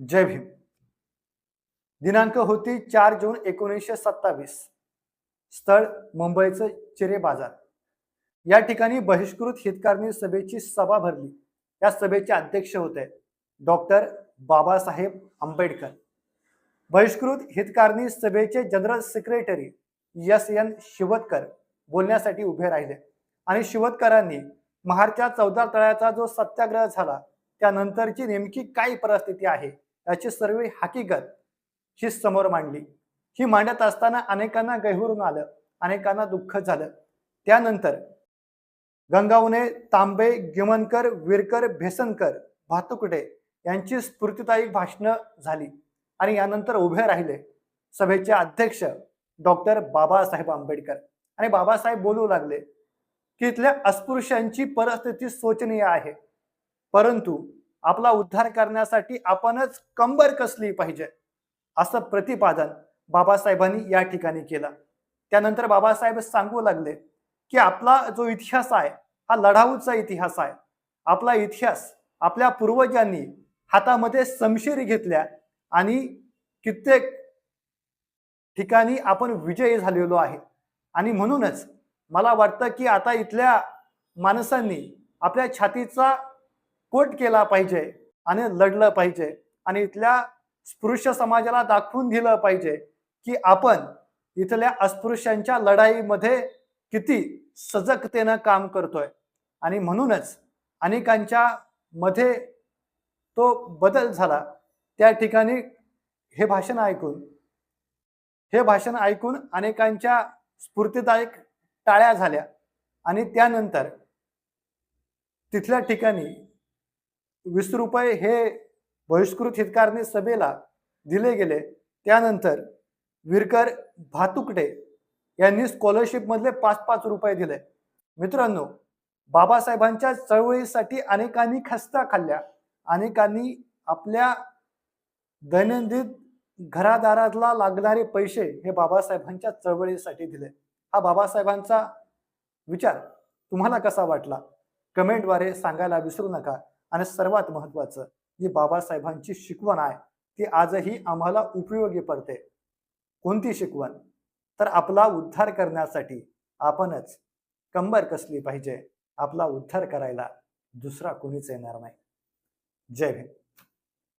जय भीम. दिनांक होती चार जून एकोणीसशे सत्तावीस. स्थळ मुंबईचं चिरे बाजार या ठिकाणी बहिष्कृत हितकारणी सभेची सभा भरली. या सभेचे अध्यक्ष होते डॉक्टर बाबासाहेब आंबेडकर. बहिष्कृत हितकारणी सभेचे general secretary S N Shivtarkar बोलण्यासाठी उभे राहिले आणि शिवतकरांनी महारच्या चौदा तळ्याचा जो सत्याग्रह झाला त्यानंतरची नेमकी काय परिस्थिती आहे याची सर्व हकीकत ही समोर मांडली. ही मांडत असताना अनेकांना गैहरून आलं अनेकांना दुःख झालं. त्यानंतर गंगावणे तांबे गिमनकर विरकर भेसनकर भातुकुटे यांची स्फूर्तिदायी भाषणं झाली आणि यानंतर उभे राहिले सभेचे अध्यक्ष डॉक्टर बाबासाहेब आंबेडकर. आणि बाबासाहेब बोलू लागले की इथल्या अस्पृश्यांची परिस्थिती शोचनीय आहे. परंतु आपला उद्धार करण्यासाठी आपणच कंबर कसली पाहिजे? असं प्रतिपादन बाबासाहेबांनी या ठिकाणी केलं. त्यानंतर बाबासाहेब सांगू लागले की आपला जो इतिहास आहे हा लढाऊचा इतिहास आहे. आपला इतिहास आपल्या पूर्वजांनी हातामध्ये समशिरी घेतल्या आणि कित्येक ठिकाणी आपण विजयी झालेलो आहे. आणि म्हणूनच मला वाटतं की आता इथल्या माणसांनी आपल्या छातीचा कोट केला पाहिजे आणि लढलं पाहिजे. आणि इथल्या स्पृश्य समाजाला दाखवून दिलं पाहिजे की आपण इथल्या अस्पृश्यांच्या लढाईमध्ये किती सजगतेनं काम करतोय. आणि म्हणूनच अनेकांच्या मध्ये तो बदल झाला. त्या ठिकाणी हे भाषण ऐकून हे भाषण ऐकून अनेकांच्या स्फूर्तिदायक टाळ्या झाल्या. आणि त्यानंतर तिथल्या ठिकाणी वीस रुपये हे बहिष्कृत हितकारणी सभेला दिले गेले. त्यानंतर विरकर भातुकडे यांनी स्कॉलरशिपमधले पाच पाच रुपये दिले. मित्रांनो बाबासाहेबांच्या चळवळीसाठी अनेकांनी खस्ता खाल्ल्या. अनेकांनी आपल्या दैनंदिन घरादाराला लागणारे पैसे हे बाबासाहेबांच्या चळवळीसाठी दिले. हा बाबासाहेबांचा विचार तुम्हाला कसा वाटला? कमेंटद्वारे सांगायला विसरू नका. आणि सर्वात महत्वाचं जी बाबासाहेबांची शिकवण आहे ती आजही आम्हाला उपयोगी पडते. कोणती शिकवण? तर आपला उद्धार करण्यासाठी आपणच कंबर कसली पाहिजे आपला उद्धार करायला दुसरा कोणीच येणार नाही. जय भीम.